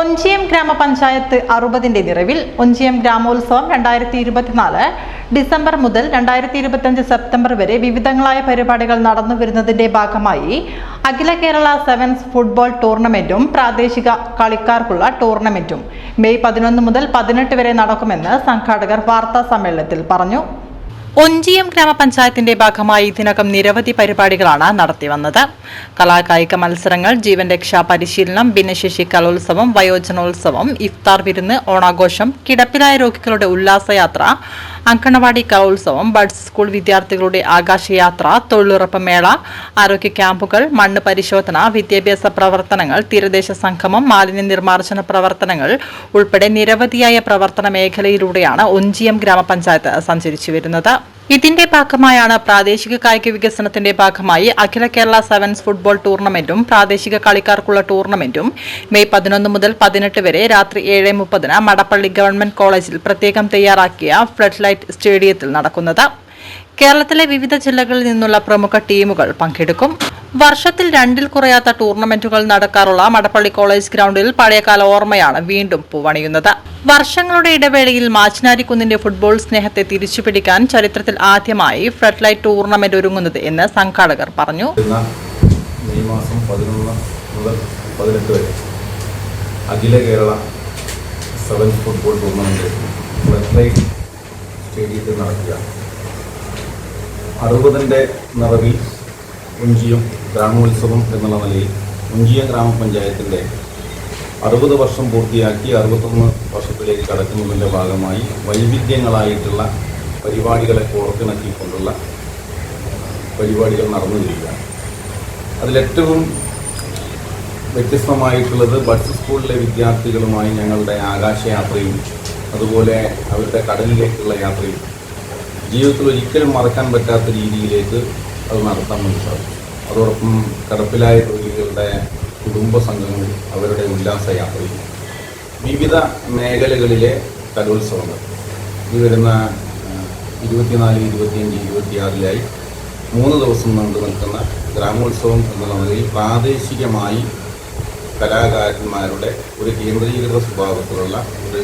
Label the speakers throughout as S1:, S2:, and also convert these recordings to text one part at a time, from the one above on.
S1: ഒഞ്ചിയം ഗ്രാമപഞ്ചായത്ത് അറുപതിന്റെ നിറവിൽ ഒഞ്ചിയം ഗ്രാമോത്സവം രണ്ടായിരത്തി ഇരുപത്തിനാല് ഡിസംബർ മുതൽ രണ്ടായിരത്തി ഇരുപത്തിയഞ്ച് സെപ്റ്റംബർ വരെ വിവിധങ്ങളായ പരിപാടികൾ നടന്നു വരുന്നതിന്റെ ഭാഗമായി അഖില കേരള സെവൻസ് ഫുട്ബോൾ ടൂർണമെന്റും പ്രാദേശിക കളിക്കാർക്കുള്ള ടൂർണമെന്റും. മെയ് പതിനൊന്ന് മുതൽ പതിനെട്ട് വരെ നടക്കുമെന്ന് സംഘാടകർ വാർത്താ സമ്മേളനത്തിൽ പറഞ്ഞു. ഒഞ്ചിയം ഗ്രാമപഞ്ചായത്തിന്റെ ഭാഗമായി ഇതിനകം നിരവധി പരിപാടികളാണ് നടത്തിവന്നത്. കലാകായിക മത്സരങ്ങൾ ജീവൻ രക്ഷാ പരിശീലനം ഭിന്നശേഷി കലോത്സവം വയോജനോത്സവം ഇഫ്താർ വിരുന്ന് ഓണാഘോഷം കിടപ്പിലായ രോഗികളുടെ ഉല്ലാസയാത്ര അങ്കണവാടി കലോത്സവം ബഡ്സ് സ്കൂൾ വിദ്യാർത്ഥികളുടെ ആകാശയാത്ര തൊഴിലുറപ്പ് മേള ആരോഗ്യ ക്യാമ്പുകൾ മണ്ണ് പരിശോധന വിദ്യാഭ്യാസ പ്രവർത്തനങ്ങൾ തീരദേശ സംഗമം മാലിന്യ നിർമ്മാർജന പ്രവർത്തനങ്ങൾ ഉൾപ്പെടെ നിരവധിയായ പ്രവർത്തന മേഖലയിലൂടെയാണ് ഒഞ്ചിയം ഗ്രാമപഞ്ചായത്ത് സഞ്ചരിച്ചു വരുന്നത്. ഇതിന്റെ ഭാഗമായാണ് പ്രാദേശിക കായിക വികസനത്തിന്റെ ഭാഗമായി അഖില കേരള സെവൻസ് ഫുട്ബോൾ ടൂർണമെന്റും പ്രാദേശിക കളിക്കാർക്കുള്ള ടൂർണമെന്റും മെയ് പതിനൊന്ന് മുതൽ പതിനെട്ട് വരെ രാത്രി ഏഴ് മുപ്പതിന് മടപ്പള്ളി ഗവൺമെന്റ് കോളേജിൽ പ്രത്യേകം തയ്യാറാക്കിയ ഫ്ലഡ് ലൈറ്റ് സ്റ്റേഡിയത്തിൽ നടക്കുന്നത്. കേരളത്തിലെ വിവിധ ജില്ലകളിൽ നിന്നുള്ള പ്രമുഖ ടീമുകൾ പങ്കെടുക്കും. വർഷത്തിൽ രണ്ടിൽ കുറയാത്ത ടൂർണമെന്റുകൾ നടക്കാറുള്ള മടപ്പള്ളി കോളേജ് ഗ്രൗണ്ടിൽ പഴയകാല ഓർമ്മയാണ് വീണ്ടും പൂവണിയുന്നത്. വർഷങ്ങളുടെ ഇടവേളയിൽ മാച്ചിനാരിക്കുന്നിന്റെ ഫുട്ബോൾ സ്നേഹത്തെ തിരിച്ചുപിടിക്കാൻ ചരിത്രത്തിൽ ആദ്യമായി ഫ്ലഡ് ലൈറ്റ് ടൂർണമെന്റ് ഒരുങ്ങുന്നത് എന്ന് സംഘാടകർ പറഞ്ഞു.
S2: മെയ് മാസം പതിനൊന്ന് മുതൽ പതിനെട്ട് വരെ അഖില Kerala sevens football tournament flood സ്റ്റേഡിയത്തിൽ നടക്കുക. അറുപതിന്റെ നിറവിൽ ഉഞ്ചിയം ഗ്രാമോത്സവം എന്നുള്ള നിലയിൽ ഉഞ്ചിയം ഗ്രാമപഞ്ചായത്തിന്റെ അറുപത് വർഷം പൂർത്തിയാക്കി അറുപത്തൊന്ന് വർഷത്തിലേക്ക് കടക്കുന്നതിന്റെ ഭാഗമായി വൈവിധ്യങ്ങളായിട്ടുള്ള പരിപാടികളെ കോർത്തിണക്കിക്കൊണ്ടുള്ള പരിപാടികൾ നടന്നുവരികയാണ് അതിലേറ്റവും വ്യത്യസ്തമായിട്ടുള്ളത് ബഡ്സ് സ്കൂളിലെ വിദ്യാർത്ഥികളുമായി ഞങ്ങളുടെ ആകാശയാത്രയും അതുപോലെ അവരുടെ കടലിലേക്കുള്ള യാത്രയും. ജീവിതത്തിൽ ഒരിക്കലും മറക്കാൻ പറ്റാത്ത രീതിയിലേക്ക് അത് നടത്താൻ വേണ്ടി സാധിക്കും. അതോടൊപ്പം കടപ്പിലായ തൊഴിലുകളുടെ കുടുംബ സംഘങ്ങൾ അവരുടെ ഉല്ലാസയാത്രയും വിവിധ മേഖലകളിലെ കലോത്സവങ്ങൾ. ഈ വരുന്ന ഇരുപത്തിനാല് ഇരുപത്തിയഞ്ച് ഇരുപത്തിയാറിലായി മൂന്ന് ദിവസം നീണ്ടു നിൽക്കുന്ന ഗ്രാമോത്സവം എന്നുള്ള നിലയിൽ പ്രാദേശികമായി കലാകാരന്മാരുടെ ഒരു കേന്ദ്രീകൃത സ്വഭാവത്തിലുള്ള ഒരു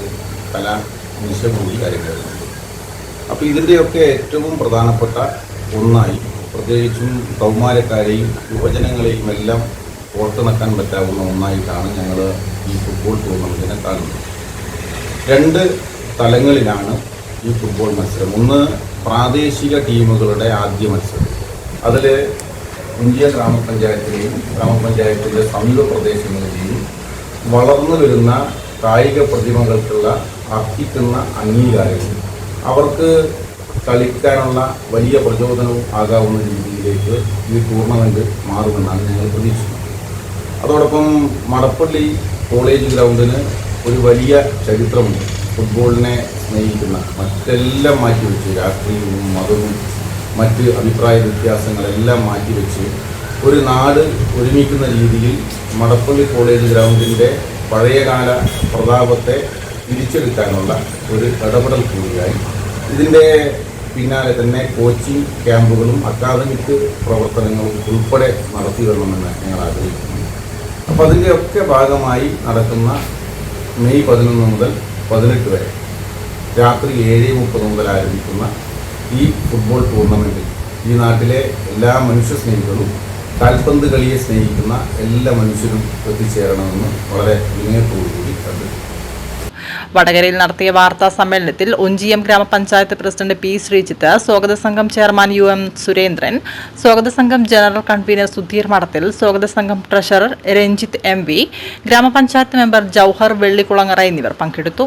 S2: കലാ നിശ കൂടി അരങ്ങേറുന്നുണ്ട് അപ്പോൾ ഇതിന്റെയൊക്കെ ഏറ്റവും പ്രധാനപ്പെട്ട ഒന്നായി പ്രത്യേകിച്ചും കൗമാരക്കാരെയും യുവജനങ്ങളെയും എല്ലാം ഓർത്തിണക്കാൻ പറ്റാവുന്ന ഒന്നായിട്ടാണ് ഞങ്ങൾ ഈ ഫുട്ബോൾ ടൂർണമെന്റിനെ കാണുന്നത്. രണ്ട് തലങ്ങളിലാണ് ഈ ഫുട്ബോൾ മത്സരം. ഒന്ന് പ്രാദേശിക ടീമുകളുടെ ആദ്യ മത്സരം. അതിൽ ഇന്ത്യ ഗ്രാമപഞ്ചായത്തിലെയും ഗ്രാമപഞ്ചായത്തിന്റെ സമീപ പ്രദേശങ്ങളിലെയും വളർന്നു വരുന്ന കായിക പ്രതിമകൾക്കുള്ള അർഹിക്കുന്ന അംഗീകാരവും അവർക്ക് കളിക്കാനുള്ള വലിയ പ്രചോദനവും ആകാവുന്ന രീതിയിലേക്ക് ഈ ടൂർണമെന്റ് മാറുമെന്നാണ് ഞങ്ങൾ പ്രതീക്ഷിക്കുന്നത്. അതോടൊപ്പം മടപ്പള്ളി കോളേജ് ഗ്രൗണ്ടിന് ഒരു വലിയ ചരിത്രമുണ്ട്. ഫുട്ബോളിനെ സ്നേഹിക്കുന്ന മറ്റെല്ലാം മാറ്റിവെച്ച് രാഷ്ട്രീയവും മതവും മറ്റ് അഭിപ്രായ വ്യത്യാസങ്ങളെല്ലാം മാറ്റിവെച്ച് ഒരു നാട് ഒരുമിക്കുന്ന രീതിയിൽ മടപ്പള്ളി കോളേജ് ഗ്രൗണ്ടിന്റെ പഴയകാല പ്രതാപത്തെ തിരിച്ചെടുക്കാനുള്ള ഒരു ഇടപെടൽ കൂടിയായി. ഇതിന്റെ പിന്നാലെ തന്നെ കോച്ചിങ് ക്യാമ്പുകളും അക്കാദമിക് പ്രവർത്തനങ്ങളും ഉൾപ്പെടെ നടത്തി വരണമെന്ന് ഞങ്ങൾ ആഗ്രഹിക്കുന്നു. അപ്പോൾ അതിന്റെയൊക്കെ ഭാഗമായി നടക്കുന്ന മെയ് പതിനൊന്ന് മുതൽ പതിനെട്ട് വരെ രാത്രി ഏഴ് മുപ്പത് മുതൽ ആരംഭിക്കുന്ന ഈ ഫുട്ബോൾ ടൂർണമെന്റിൽ ഈ നാട്ടിലെ എല്ലാ മനുഷ്യ സ്നേഹികളും കാൽപന്ത് കളിയെ സ്നേഹിക്കുന്ന എല്ലാ മനുഷ്യരും എത്തിച്ചേരണമെന്ന് വളരെ വിനയത്തോടുകൂടി കണ്ടു
S1: വടകരയിൽ നടത്തിയ വാർത്താ സമ്മേളനത്തിൽ ഒഞ്ചിയം ഗ്രാമപഞ്ചായത്ത് പ്രസിഡന്റ് പി ശ്രീജിത്ത് സ്വാഗത സംഘം ചെയർമാൻ യു എം സുരേന്ദ്രൻ സ്വാഗത സംഘം ജനറൽ കൺവീനർ സുധീർ മഠത്തിൽ സ്വാഗത സംഘം treasurer Ranjith M V grama panchayat member Jouhar Vellikkulangara എന്നിവർ പങ്കെടുത്തു.